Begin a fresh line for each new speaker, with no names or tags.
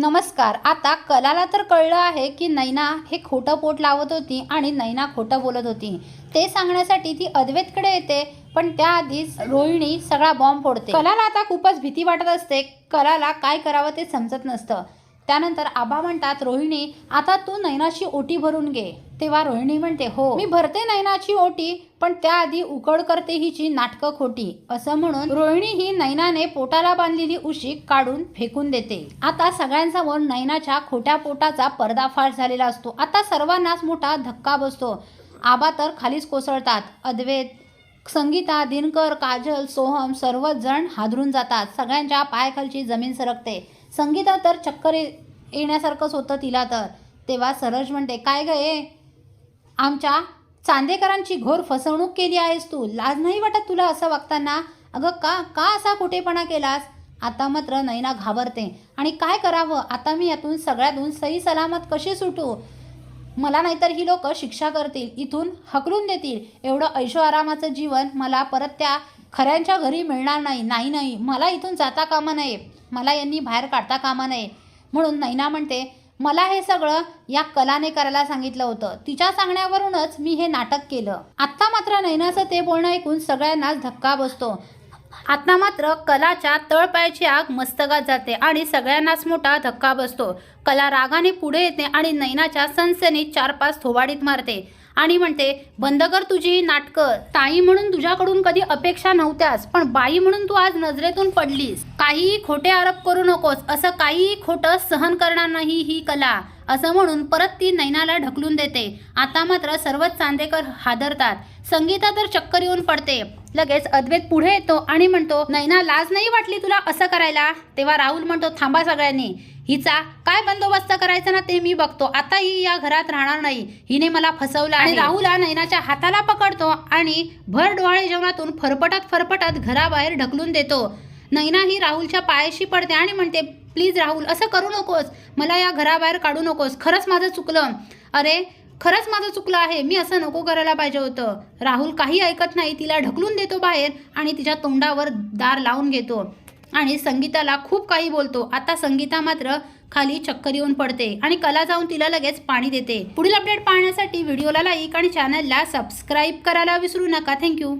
नमस्कार. आता कलाला तर कळलं आहे की नैना हे खोटं पोट लावत होती आणि नैना खोटं बोलत होती. ते सांगण्यासाठी ती अद्वैतकडे येते पण त्याआधीच रोहिणी सगळा बॉम्ब फोडते. कलाला आता खूपच भीती वाटत असते. कलाला काय करावं ते समजत नसतं. त्यानंतर आबा म्हणतात रोहिणी आता तू नैनाची ओटी भरून घे. तेव्हा रोहिणी म्हणते हो मी भरते नैनाची ओटी पण त्याआधी उकड करते हिची नाटकं खोटी. असं म्हणून रोहिणी ही नैनाने पोटाला बांधलेली उशी काढून फेकून देते. आता सगळ्यांसमोर नैनाच्या खोट्या पोटाचा पर्दाफाश झालेला असतो. आता सर्वांनाच मोठा धक्का बसतो. आबा तर खालीच कोसळतात. अद्वैत संगीता दिनकर काजल सोहम सर्वच जण हादरून जातात. सगळ्यांच्या पायाखालची जमीन सरकते. संगीता तर चक्कर ये- येण्यासारखंच होतं तिला तर. तेव्हा सरज म्हणते काय ग आमच्या चांदेकरांची घोर फसवणूक केली आहेस तू. लाज नाही वाटत तुला असं वागताना? अगं का का असा कुठेपणा केलास? आता मात्र नैना घाबरते. आणि काय करावं? आता मी यातून सगळ्यातून सही सलामत कशी सुटू? मला नाहीतर ही लोक शिक्षा करतील. इथून हकलून देतील. एवढं ऐशो आरामाचं जीवन मला परत त्या खऱ्यांच्या घरी मिळणार नाही. नाही नाही. मला इथून जाता कामा नये. मला यांनी बाहेर काढता कामा नये. म्हणून नैना म्हणते मला हे सगळं या कलाने करायला सांगितलं होतं. तिच्या सांगण्यावरूनच मी हे नाटक केलं. आत्ता मात्र नैनाचं ते बोलणं ऐकून सगळ्यांनाच धक्का बसतो. आता मात्र कलाच्या तळपायाची आग मस्तकात जाते आणि सगळ्यांनाच मोठा धक्का बसतो. कला रागाने पुढे येते आणि नैनाच्या सनसनीत चार पाच थोबाडीत मारते. आणि म्हणते बंद कर तुझी ही नाटकं. ताई म्हणून तुझ्याकडून कधी अपेक्षा नव्हत्याच पण बाई म्हणून तू आज नजरेतून पडलीस. काहीही खोटे आरोप करू नकोस असं काहीही खोटं सहन करणार नाही ही कला. असं म्हणून परत ती नैनाला ढकलून देते. आता मात्र सर्वच चांदेकर हादरतात. संगीता तर चक्कर येऊन पडते. लगेच अद्वैत पुढे येतो आणि म्हणतो नैना लाज नाही वाटली तुला असं करायला? तेव्हा राहुल म्हणतो थांबा सगळ्यांनी. हिचा काय बंदोबस्त करायचा ना ते मी बघतो. आता ही या घरात राहणार नाही. हिने मला फसवलं आणि राहुला नैनाच्या हाताला पकडतो आणि भर डोहाळे जेवणातून फरफटत फरफटत घराबाहेर ढकलून देतो. नैना ही राहुलच्या पायाशी पडते आणि म्हणते प्लीज राहुल असं करू नकोस. मला या घराबाहेर काढू नकोस. खरंच माझं चुकलं. अरे खरंच माझं चुकलं आहे. मी असं नको करायला पाहिजे होतं. राहुल काही ऐकत नाही तिला ढकलून देतो बाहेर आणि तिच्या तोंडावर दार लावून घेतो. आणि संगीताला खूप काही बोलतो. आता संगीता मात्र खाली चक्कर येऊन पडते आणि कला जाऊन तिला लगेच पाणी देते. पुढील अपडेट पाहण्यासाठी व्हिडिओला लाईक आणि चॅनलला सबस्क्राईब करायला विसरू नका. थँक्यू